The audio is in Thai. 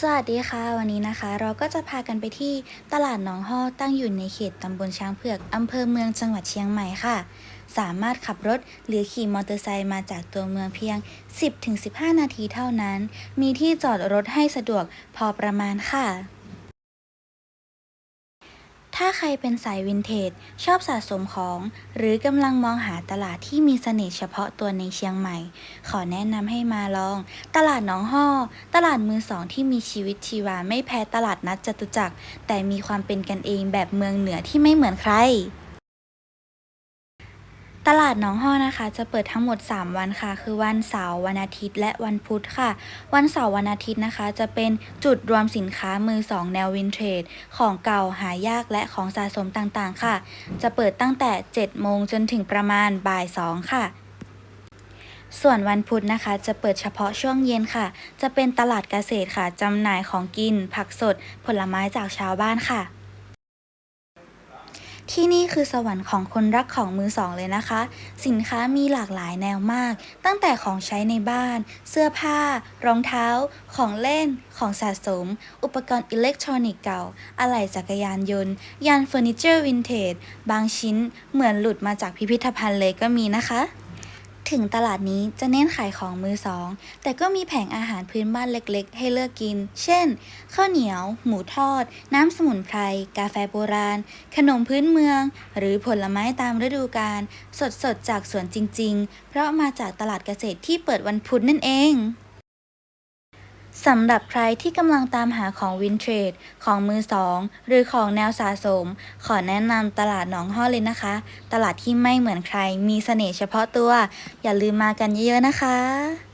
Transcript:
สวัสดีค่ะ วันนี้นะคะ เราก็จะพากันไปที่ตลาดหนองฮอตั้งอยู่ในเขตตำบลช้างเผือกอำเภอเมืองจังหวัดเชียงใหม่ค่ะ สามารถขับรถหรือขี่มอเตอร์ไซค์มาจากตัวเมืองเพียง 10-15 นาทีเท่านั้น มีที่จอดรถให้สะดวกพอประมาณค่ะ ถ้าใครเป็นสายวินเทจ ชอบสะสมของ หรือกำลังมองหาตลาดที่มีเสน่ห์เฉพาะตัวในเชียงใหม่ ขอแนะนำให้มาลอง ตลาดหนองห่อตลาดมือสองที่มีชีวิตชีวาไม่แพ้ตลาดนัดจตุจักร แต่มีความเป็นกันเองแบบเมืองเหนือที่ไม่เหมือนใคร ตลาดหนองห่อนะคะ จะเปิดทั้งหมด 3 วันค่ะ คือวันเสาร์วันอาทิตย์ และวันพุธค่ะ วันเสาร์วันอาทิตย์นะคะ จะเป็นจุดรวมสินค้ามือสองแนววินเทจของเก่าหายากและของสะสมต่างๆ ค่ะ จะเปิดตั้งแต่ 7 โมงจนถึงประมาณบ่าย 2 ค่ะส่วนวันพุธนะคะ จะเปิดเฉพาะช่วงเย็นค่ะ จะเป็นตลาดเกษตรค่ะจำหน่ายของกิน ผักสด ผลไม้จากชาวบ้านค่ะ ที่นี่คือสวรรค์ของคนรักของมือสองเลยนะคะ สินค้ามีหลากหลายแนวมาก ตั้งแต่ของใช้ในบ้าน เสื้อผ้า รองเท้า ของเล่น ของสะสม อุปกรณ์อิเล็กทรอนิกส์เก่า อะไหล่จักรยานยนต์ ยานเฟอร์นิเจอร์วินเทจ บางชิ้นเหมือนหลุดมาจากพิพิธภัณฑ์เลยก็มีนะคะ ถึงตลาดนี้จะเน้นขายของมือสอง แต่ก็มีแผงอาหารพื้นบ้านเล็กๆ ให้เลือกกิน เช่น ข้าวเหนียว หมูทอด น้ำสมุนไพร กาแฟโบราณ ขนมพื้นเมือง หรือผลไม้ตามฤดูกาลสดๆ จากสวนจริงๆ เพราะมาจากตลาดเกษตรที่เปิดวันพุธนั่นเอง สำหรับใครที่กำลังตามหาของวินเทรด ของมือสอง หรือของแนวสะสม ขอแนะนำตลาดหนองห้อเลยนะคะ ตลาดที่ไม่เหมือนใคร มีเสน่ห์เฉพาะตัว อย่าลืมมากันเยอะๆนะคะ